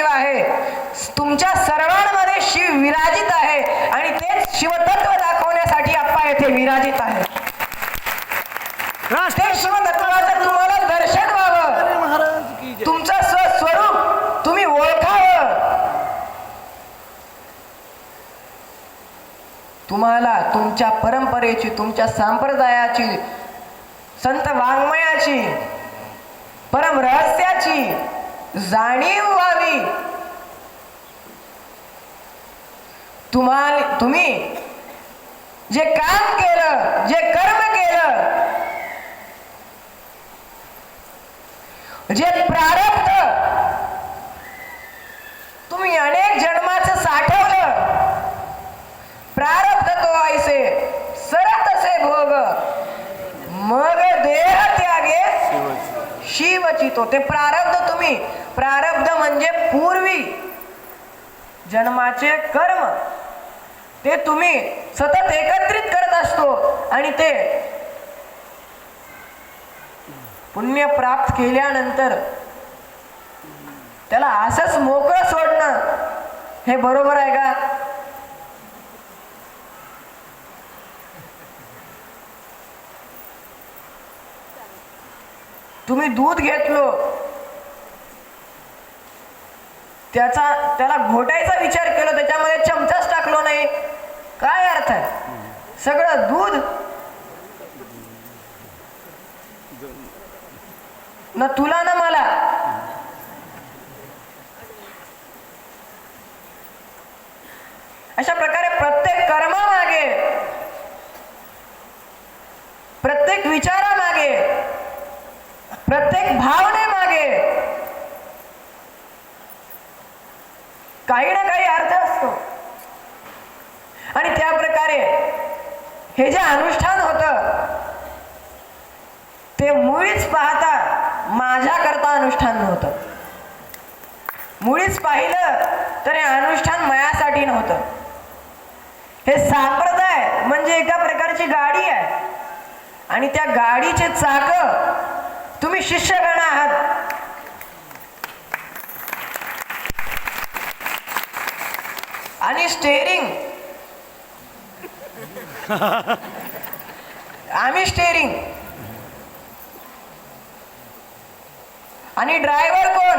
शिव आहे. तुमच्या सर्वांमध्ये शिव विराजित आहे आणि तेच शिवतत्व दाखवण्यासाठी आप्पा येथे विराजित आहे. ते शिवतत्वाचं तुम्हाला दर्शन व्हावं. तुमचं स्वस्वरूप तुम्ही ओळखावं. तुम्हाला तुमच्या परंपरेची तुमच्या संप्रदायाची संत वाङ्मयाची परम रहस्याची जाणीव व्हावी तुम्हाला तुम्ही जे काम केलं जे कर्म केलं जे प्रारब्ध लिहितो ते प्रारब्ध तुम्ही. प्रारब्ध म्हणजे पूर्वी. जन्माचे कर्म. ते तुम्ही सतत एकत्रित करत असतो आणि ते पुण्य प्राप्त केल्यानंतर त्याला असंच मोकळं सोडणं हे बरोबर आहे का? तुम्ही दूध घेतलो. त्याचा त्याला घोटायचा विचार केला त्याच्यामध्ये चमचाच टाकलो नाही. काय अर्थ आहे? सगळं दूध? न तुला ना मला. अशा प्रकारे प्रत्येक कर्मामागे प्रत्येक विचारामागे प्रत्येक भावनेमागे काही ना काही अर्थ असतो. आणि त्या प्रकारे हे जे अनुष्ठान होत ते मुळीच पाहता माझ्याकरता अनुष्ठान नव्हतं. मुळीच पाहिलं तर हे अनुष्ठान मयासाठी नव्हतं. हे सांप्रदाय म्हणजे एका प्रकारची गाडी आहे. आणि त्या गाडीचे चाक तुम्ही शिष्यगण आहात. आणि स्टेरिंग आम्ही स्टेरिंग आणि ड्रायव्हर कोण?